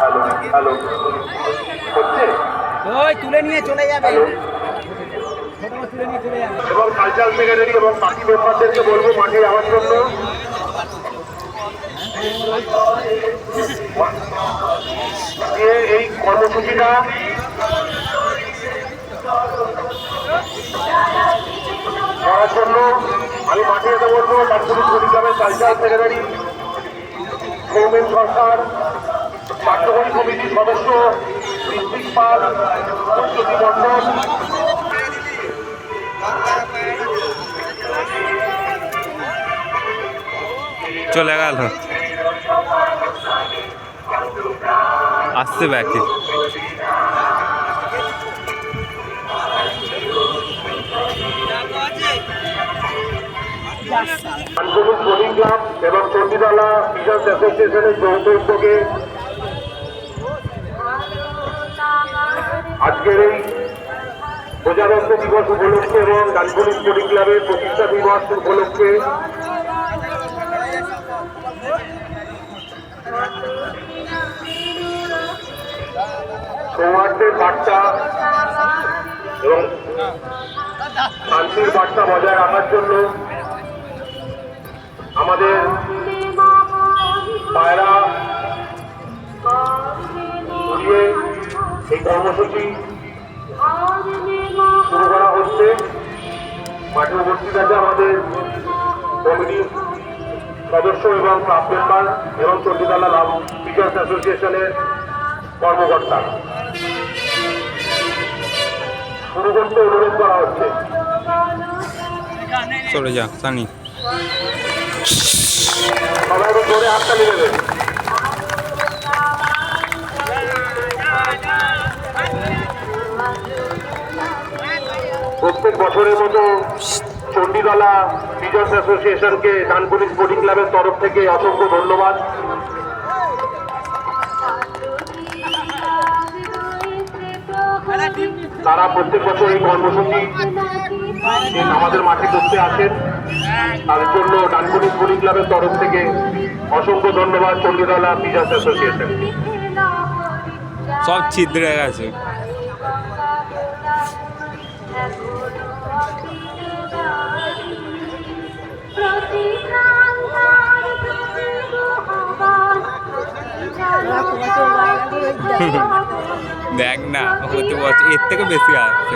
Hello hello. হচ্ছে ওই তুলে নিয়ে চলে যাবে। এবং কালচারাল সেক্রেটারি এবং বাকি মেম্বারদেরকে বলব মাঠে যাওয়ার জন্য। এই কর্মসূচিটা করার জন্য আমি মাঠে যেতে বলব ডাক্তারপুর কুড়িগ্রামের কালচারাল সেক্রেটারি সৌমেন সরকার সমিতির সদস্য ঋত্বিক পাল জ্যোতি মণ্ডল। চলে গেল। আসছে ব্যাকে বোলিং ক্লাব এবং চণ্ডীতলা ফিশার্স অ্যাসোসিয়েশনের যৌথ উদ্যোগে আজকের এই প্রজাতন্ত্র দিবস উপলক্ষে এবং ডানকুনি স্পোর্টিং ক্লাবের প্রতিষ্ঠা দিবস উপলক্ষে সৌহার্দ্যের বার্তা এবং শান্তির বার্তা বজায় রাখার জন্য আমাদের পায়রা এই কর্মসূচি শুরু করা হচ্ছে। মাঠে উপস্থিত আছে আমাদের কমিটির সদস্য এবং ক্লাব মেম্বার এবং চণ্ডীতলা লাভ টিচার্স অ্যাসোসিয়েশনের কর্মকর্তা। শুরু করতে অনুরোধ করা হচ্ছে। চলে যা সানি সবাই জোরে হাততালি দেবেন প্রত্যেক বছরের মতো চণ্ডীতলা টিচার্স অ্যাসোসিয়েশনকে ডানকুনি স্পোর্টিং ক্লাবের তরফ থেকে অসংখ্য ধন্যবাদ। তারা প্রত্যেক বছর এই কর্মসূচি আমাদের মাঠে করতে আসেন। তাদের জন্য ডানকুনি স্পোর্টিং ক্লাবের তরফ থেকে অসংখ্য ধন্যবাদ চণ্ডীতলা টিচার্স অ্যাসোসিয়েশন সব ছিদ্রে গেছে। দেখ না প্রতি বছর এর থেকে বেশি আসছে